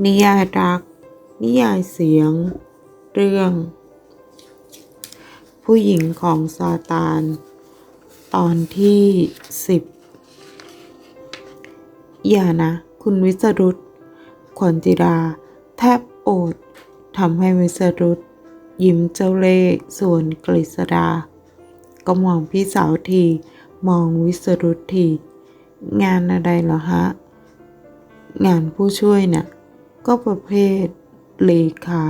นิยายรัก นิยายเสียง เรื่อง ผู้หญิงของซาตาน ตอนที่สิบอย่านะ คุณวิสรุตขวัญจิราแทบโอดทำให้วิสรุตยิ้มเจ้าเล่ห์ส่วนกฤษดา ก็มองพี่สาวที มองวิสรุตที งานอะไรเหรอฮะ งานผู้ช่วยน่ะ ก็ประเภทเลขา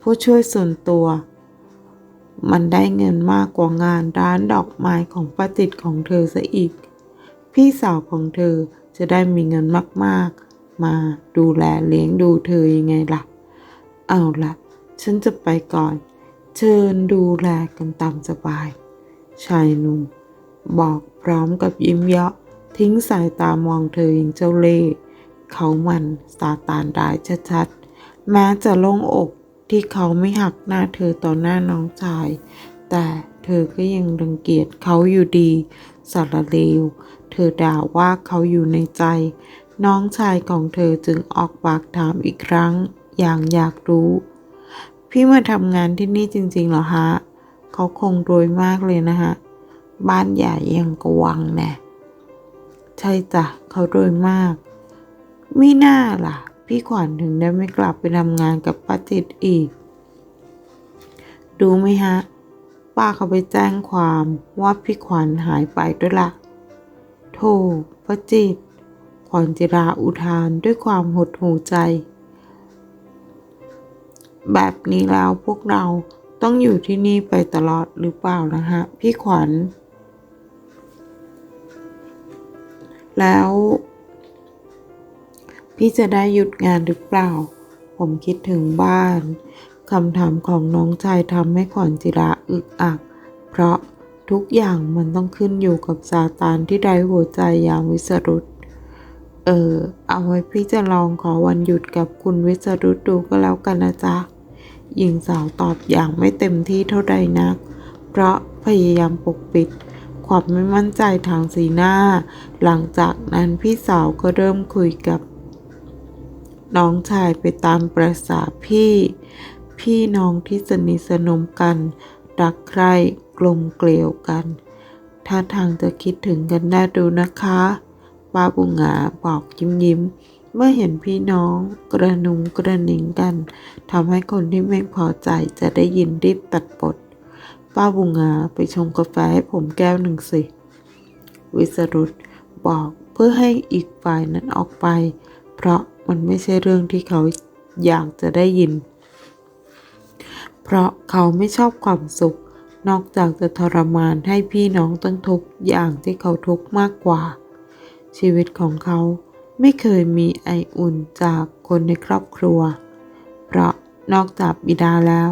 ผู้ช่วยส่วนตัว มันได้เงินมากกว่างานร้านดอกไม้ของป้าติดของเธอซะอีก พี่สาวของเธอจะได้มีเงินมากๆ มาดูแลเลี้ยงดูเธอยังไงล่ะ เอาละฉันจะไปก่อน เชิญดูแลกันตามสบาย ชายหนุ่ม บอกพร้อมกับยิ้มเยาะทิ้งสายตามองเธออย่างเจ้าเล่ห์ เขามันซาตานร้ายชัดๆ แม้จะโล่งอกที่เขาไม่หักหน้าเธอต่อหน้าน้องชาย แต่เธอก็ยังรังเกียจเขาอยู่ดี สารเลว เธอด่าว่าเขาอยู่ในใจ น้องชายของเธอจึงออกปากถามอีกครั้ง อย่างอยากรู้ พี่มาทำงานที่นี่จริงๆเหรอฮะ เขาคงรวยมากเลยนะฮะ บ้านใหญ่ยังกวังแน่ใช่จ้ะเขารวยมาก ไม่น่าล่ะ พี่ขวัญถึงได้ไม่กลับไปทำงานกับป้าจิตอีก ดูไหมฮะ ป้าเขาไปแจ้งความว่าพี่ขวัญหายไปด้วยละ่ะโธ่ป้าจิต ขวัญจิราอุทานด้วยความหดหู่ใจ แบบนี้แล้วพวกเราต้องอยู่ที่นี่ไปตลอดหรือเปล่านะฮะ พี่ขวัญ แล้ว พี่จะได้หยุดงานหรือเปล่า ผมคิดถึงบ้าน คำถามของน้องชายทำให้ขวัญจิราอึกอัก เพราะทุกอย่างมันต้องขึ้นอยู่กับซาตานที่ไร้หัวใจอย่างวิสรุตเออ เอาไว้พี่จะลองขอวันหยุดกับคุณวิสรุตดูก็แล้วกันนะจ๊ะ หญิงสาวตอบอย่างไม่เต็มที่เท่าใดนัก เพราะพยายามปกปิดความไม่มั่นใจทางสีหน้า หลังจากนั้นพี่สาวก็เริ่มคุยกับ น้องชายไปตามประษาพี่ พี่น้องที่สนิทสนมกัน รักใคร่กลมเกลียวกันท่าทางจะคิดถึงกันน่าดูนะคะป้าบุงหาบอกยิ้มยิ้ม เมื่อเห็นพี่น้องกระนุงกระนิงกันทำให้คนที่ไม่พอใจจะได้ยินรีบตัดบทป้าบุงหงาไปชงกาแฟให้ผมแก้วหนึ่งสิ วิสรุตบอกเพื่อให้อีกฝ่ายนั้นออกไป เพราะ มันไม่ใช่เรื่องที่เขาอยากจะได้ยิน เพราะเขาไม่ชอบความสุข นอกจากจะทรมานให้พี่น้องต้องทุกข์อย่างที่เขาทุกข์มากกว่า ชีวิตของเขาไม่เคยมีไออุ่นจากคนในครอบครัว เพราะนอกจากบิดาแล้ว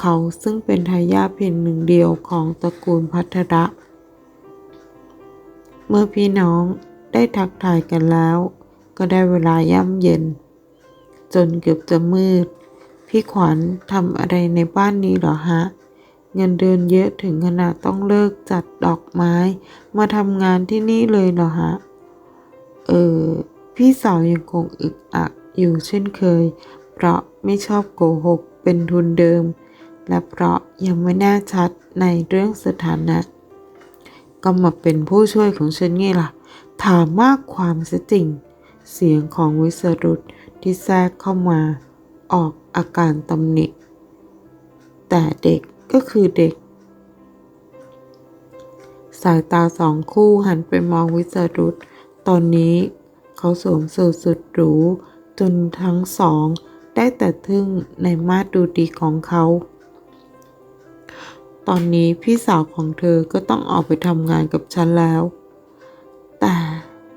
เขาซึ่งเป็นทายาทเพียงหนึ่งเดียวของตระกูลพัทระ เมื่อพี่น้องได้ทักทายกันแล้ว ก็ได้เวลาย่ำเย็น จนเกือบจะมืด พี่ขวัญทำอะไรในบ้านนี้หรอฮะ เงินเดือนเยอะถึงขนาดต้องเลิกจัดดอกไม้ มาทำงานที่นี่เลยเหรอฮะ เออ พี่สาวยังคงอึกอักอยู่เช่นเคย เพราะไม่ชอบโกหกเป็นทุนเดิม และเพราะยังไม่แน่ชัดในเรื่องสถานะก็มาเป็นผู้ช่วยของฉันไงล่ะ ถามมากความเสียจริง เสียงของวิสรุตที่แทรกเข้ามาออกอาการตำหนิ แต่เด็กก็คือเด็ก สายตาสองคู่หันไปมองวิสรุตตอนนี้เขาสวมสูทสุดหรูจนทั้งสองได้แต่ทึ่งในมาตรดูดีของเขา ตอนนี้พี่สาวของเธอก็ต้องออกไปทำงานกับฉันแล้ว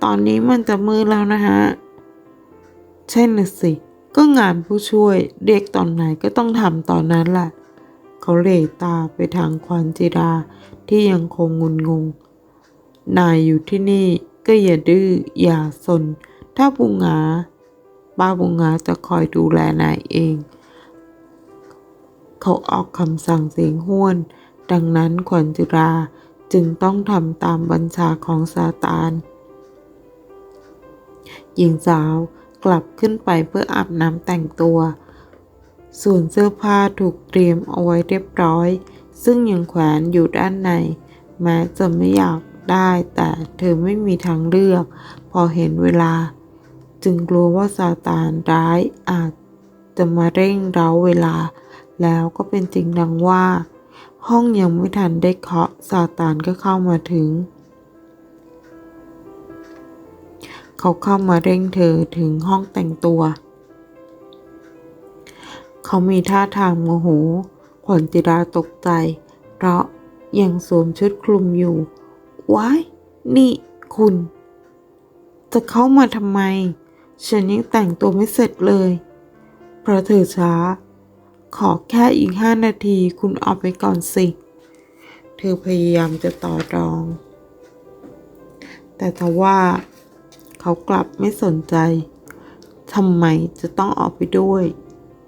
ตอนนี้มันจะมืดแล้วนะฮะ ใช่น่ะสิ ก็งานผู้ช่วยเด็กตอนไหนก็ต้องทำตอนนั้นแหละ เขาเหลตาไปทางควานจิราที่ยังคงงุนงง นายอยู่ที่นี่ก็อย่าดื้ออย่าสน ถ้าบุงหาป้าบุงหาจะคอยดูแลนายเอง เขาออกคำสั่งเสียงห้วน ดังนั้นขวัญจิราจึงต้องทำตามบัญชาของซาตาน หญิงสาวกลับขึ้นไปเพื่ออาบน้ำแต่งตัว ส่วนเสื้อผ้าถูกเตรียมเอาไว้เรียบร้อย ซึ่งยังแขวนอยู่ด้านใน แม้จะไม่อยากได้แต่เธอไม่มีทางเลือก พอเห็นเวลา จึงกลัวว่าซาตานร้ายอาจจะมาเร่งเร้าเวลา แล้วก็เป็นจริงดังว่า ห้องยังไม่ทันได้เคาะซาตานก็เข้ามาถึง เขาเข้ามาเร่งเธอถึงห้องแต่งตัว เขามีท่าทางโมโห ขวัญจิราตกใจ เพราะยังสวมชุดคลุมอยู่ ว้าย นี่คุณ จะเข้ามาทำไม ฉันยังแต่งตัวไม่เสร็จเลย เพราะเธอช้า ขอแค่อีกห้านาทีคุณออกไปก่อนสิ เธอพยายามจะต่อรอง แต่ทว่า เขากลับไม่สนใจ ทำไมจะต้องออกไปด้วย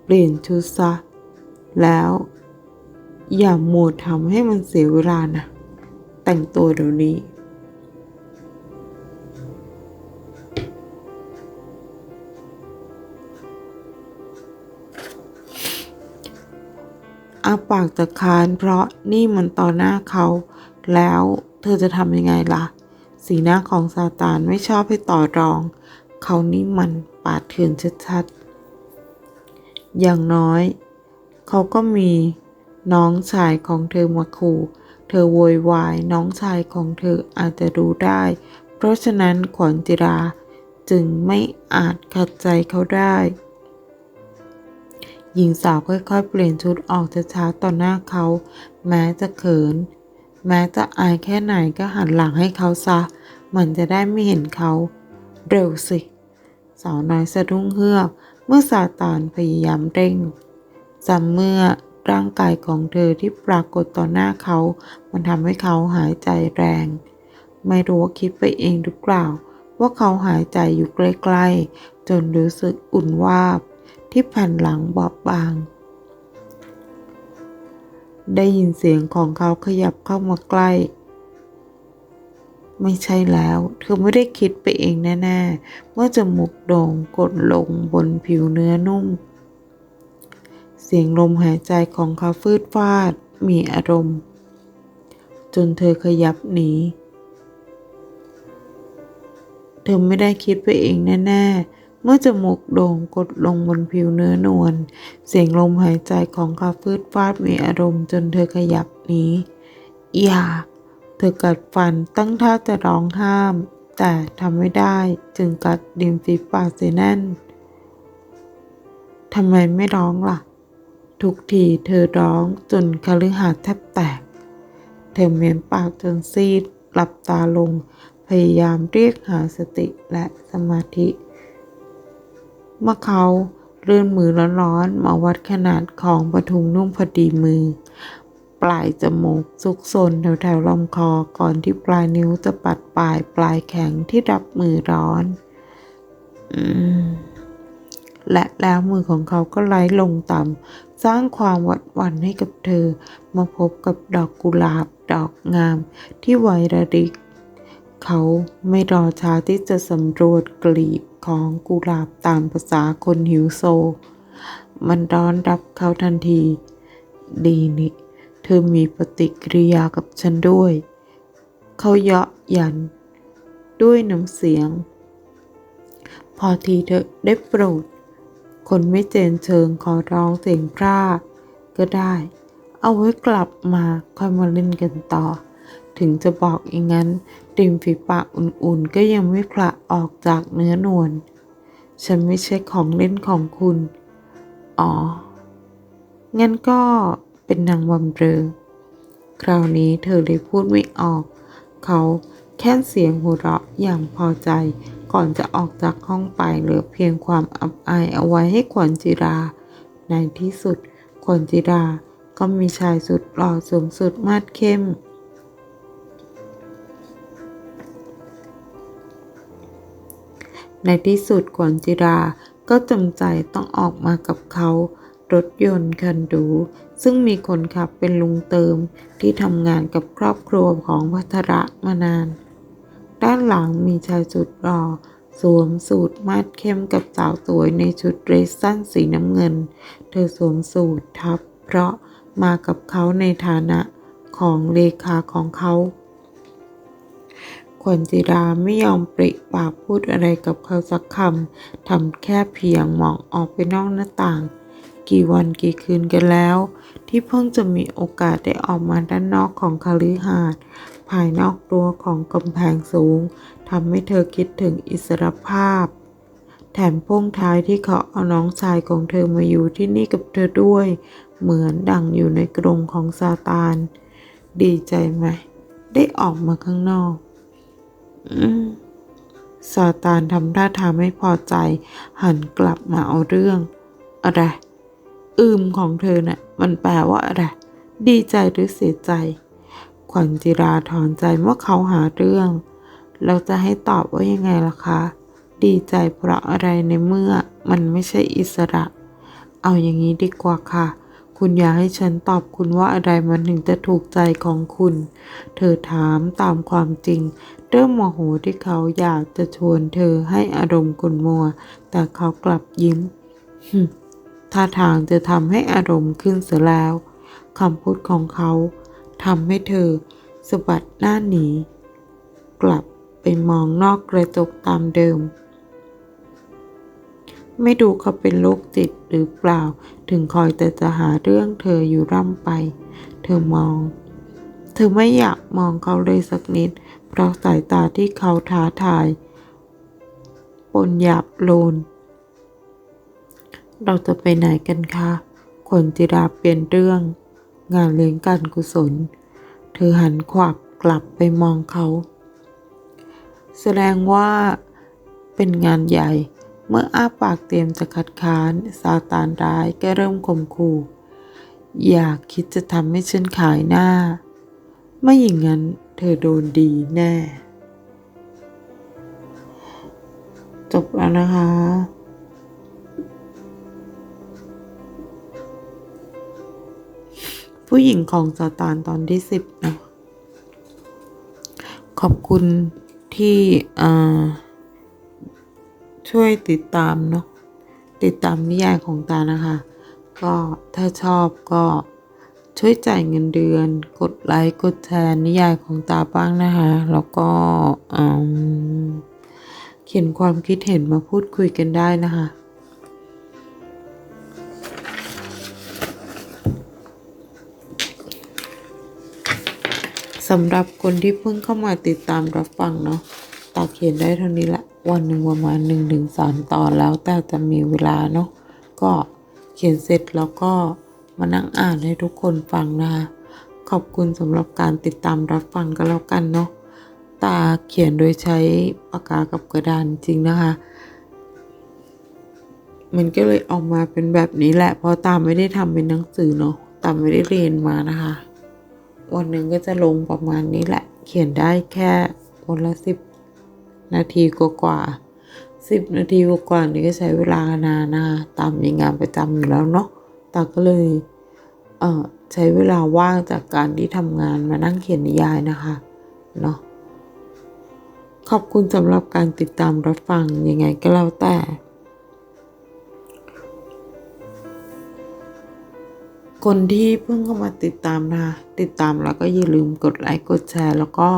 เปลี่ยนชุดซะ แล้ว อย่ามัวทำให้มันเสียเวลานะ แต่งตัวเดี๋ยวนี้ อาปากจะคานเพราะนี่มันต่อหน้าเขา แล้วเธอจะทำยังไงล่ะ สีหน้าของซาตานไม่ชอบให้ต่อรอง เขานี่มันปาดเถื่อนชัดๆ อย่างน้อย เขาก็มีน้องชายของเธอมาขู่ เธอโวยวายน้องชายของเธออาจจะรู้ได้ เพราะฉะนั้นขวัญจิราจึงไม่อาจขัดใจเขาได้ หญิงสาวค่อยๆ เปลี่ยนชุดออกช้าๆต่อหน้าเขา แม้จะเขิน แม้จะอายแค่ไหนก็หันหลังให้เขาซะ มันจะได้ไม่เห็นเขา เร็วสิ สาวน้อยสะดุ้งเฮือก เมื่อซาตานพยายามเร่งจำเมื่อร่างกายของเธอที่ปรากฏต่อหน้าเขา มันทำให้เขาหายใจแรง ไม่รู้ว่าคิดไปเองหรือเปล่า ว่าเขาหายใจอยู่ใกล้ๆ จนรู้สึกอุ่นวาบ ที่แผ่นหลังบอบบาง ได้ยินเสียงของเขาขยับเข้ามาใกล้ ไม่ใช่แล้ว เธอไม่ได้คิดไปเองแน่ๆ เมื่อจมูกโด่งกดลงบนผิวเนื้อนุ่ม เสียงลมหายใจของเขาฟืดฟาด มีอารมณ์ จนเธอขยับหนี เธอไม่ได้คิดไปเองแน่ๆ เมื่อจมูกโด่งกดลงบนผิวเนื้อนวล เสียงลมหายใจของเขาฟืดฟาดมีอารมณ์จนเธอขยับหนีอย่าเธอกัดฟันตั้งท่าจะร้องห้าม แต่ทำไม่ได้จึงกัดริมฝีปากเสียแน่นทำไมไม่ร้องล่ะ ทุกทีเธอร้องจนคฤหาสน์แทบแตก เธอเมียนปากจนซีดหลับตาลง พยายามเรียกหาสติและสมาธิ เมื่อเขาเลื่อนมือร้อนๆมาวัดขนาดของปทุมนุ่มพอดีมือ ปลายจมูกซุกซนแถวๆลำคอก่อนที่ปลายนิ้วจะปัดปลายปลายแข็งที่รับมือร้อนอและแล้วมือของเขาก็ไหลลงต่ำสร้างความหวัดหวั่นให้กับเธอ มาพบกับดอกกุหลาบดอกงาม ที่ไวระริก เขาไม่รอช้าที่จะสำรวจกลีบ ของกุหลาบตามภาษาคนหิวโซ มันร้อนรับเขาทันที ดีนี่ เธอมีปฏิกิริยากับฉันด้วย เขาเยาะหยัน ด้วยน้ำเสียง พอทีเธอได้โปรด คนไม่เจนเชิงขอร้องเสียงพร่าก็ได้ เอาไว้กลับมาค่อยมาเล่นกันต่อ ถึงจะบอกอย่างนั้นริมฝีปากอุ่นๆ ก็ยังไม่พละออกจากเนื้อนวล ฉันไม่ใช่ของเล่นของคุณ อ๋อ งั้นก็เป็นนางวำเรอ คราวนี้เธอเลยพูดไม่ออก เขาแค่เสียงหัวเราะอย่างพอใจ ก่อนจะออกจากห้องไปเหลือเพียงความอับอายเอาไว้ให้ขวัญจิรา ในที่สุดขวัญจิราก็มีชายสุดหล่อสูงสุดมาดเข้ม ในที่สุดขวัญจิราก็จำใจต้องออกมากับเขา รถยนต์คันหรูซึ่งมีคนขับเป็นลุงเติมที่ทำงานกับครอบครัวของวัทระมานาน ด้านหลังมีชายสุดหล่อสวมสูทมาดเข้มกับสาวสวยในชุดเดรสสั้นสีน้ำเงิน เธอสวมสูททับ เพราะมากับเขาในฐานะของเลขาของเขา ขวัญจิราไม่ยอมปริปากพูดอะไรกับเขาสักคำทำแค่เพียงมองออกไปนอกหน้าต่าง กี่วันกี่คืนกันแล้ว ที่เพิ่งจะมีโอกาสได้ออกมาด้านนอกของคฤหาสน์ภายนอกรั้วของกำแพงสูงทำให้เธอคิดถึงอิสรภาพ แถมพ่งท้ายที่เขาเอาน้องชายของเธอมาอยู่ที่นี่กับเธอด้วย เหมือนดังอยู่ในกรงของซาตาน ดีใจไหม ได้ออกมาข้างนอก ซาตานทำท่าทางไม่พอใจ หันกลับมาเอาเรื่อง อะไรอืมของเธอน่ะ มันแปลว่าอะไร ดีใจหรือเสียใจ ขวัญจิราถอนใจเมื่อเขาหาเรื่อง เราจะให้ตอบว่ายังไงล่ะคะ ดีใจเพราะอะไรในเมื่อมันไม่ใช่อิสระ เอาอย่างนี้ดีกว่าค่ะ คุณอยากให้ฉันตอบคุณว่าอะไรมันถึงจะถูกใจของคุณ เธอถามตามความจริง เริ่มโมโหที่เขาอยากจะชวนเธอให้อารมณ์กุนมัว แต่เขากลับยิ้มท่าทางจะทำให้อารมณ์ขึ้นเสียแล้วคำพูดของเขาทำให้เธอสะบัดหน้าหนี กลับไปมองนอกกระจกตามเดิม ไม่ดูเขาเป็นโรคจิตหรือเปล่า ถึงคอยแต่จะหาเรื่องเธออยู่ร่ำไป เธอมอง เธอไม่อยากมองเขาเลยสักนิด เพราะสายตาที่เขาท้าทายปนหยาบโลน เราจะไปไหนกันคะขนจิราเปลี่ยนเรื่อง งานเลี้ยงการกุศล เธอหันขวับกลับไปมองเขา แสดงว่าเป็นงานใหญ่ เมื่ออ้าปากเตรียมจะคัดค้านซาตานร้ายก็เริ่มข่มขู่ อยากคิดจะทำให้ฉันขายหน้า ไม่อย่างนั้น ธอโดนดีแน่ จบแล้วนะคะ ผู้หญิงของซาตานตอนที่สิบเนาะขอบคุณที่ช่วยติดตามเนาะติดตามนิยายของตานะคะ ก็ถ้าชอบก็ ช่วยจ่ายเงินเดือน กดไลค์กดแชร์นิยายของตาบ้างนะคะ แล้วก็เขียนความคิดเห็นมาพูดคุยกันได้นะคะสำหรับคนที่เพิ่งเข้ามาติดตามรับฟังเนาะตาเขียนได้เท่านี้ละวันหนึ่งประมาณหนึ่งถึงสามตอนแล้วแต่จะมีเวลาเนาะก็เขียนเสร็จแล้วก็ มานั่งอ่านให้ทุกคนฟังนะคะขอบคุณสำหรับการติดตามรับฟังก็แล้วกันเนาะตาเขียนโดยใช้ปากกากับกระดานจริงนะคะ มันก็เลยออกมาเป็นแบบนี้แหละ เพราะตามไม่ได้ทำเป็นหนังสือเนาะตามไม่ได้เรียนมานะคะ วันหนึ่งก็จะลงประมาณนี้แหละ เขียนได้แค่วันละสิบนาทีกว่าสิบนาทีกว่านี่ก็ใช้เวลานานนะคะตามมีงานประจำอยู่แล้วเนาะ ตาก็เลยเอ่อใช้เวลาว่างจากการที่ทำงานมานั่งเขียนนิยายนะคะเนาะขอบคุณสำหรับการติดตามรับฟังยังไงก็แล้วแต่ คนที่เพิ่งเข้ามาติดตามนะคะติดตามแล้วก็อย่าลืมกดไลค์กดแชร์ แล้วก็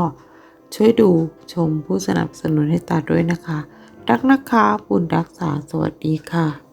ช่วยดูชมผู้สนับสนุนให้ตาด้วยนะคะ รักนะคะบุญรักษาสวัสดีค่ะ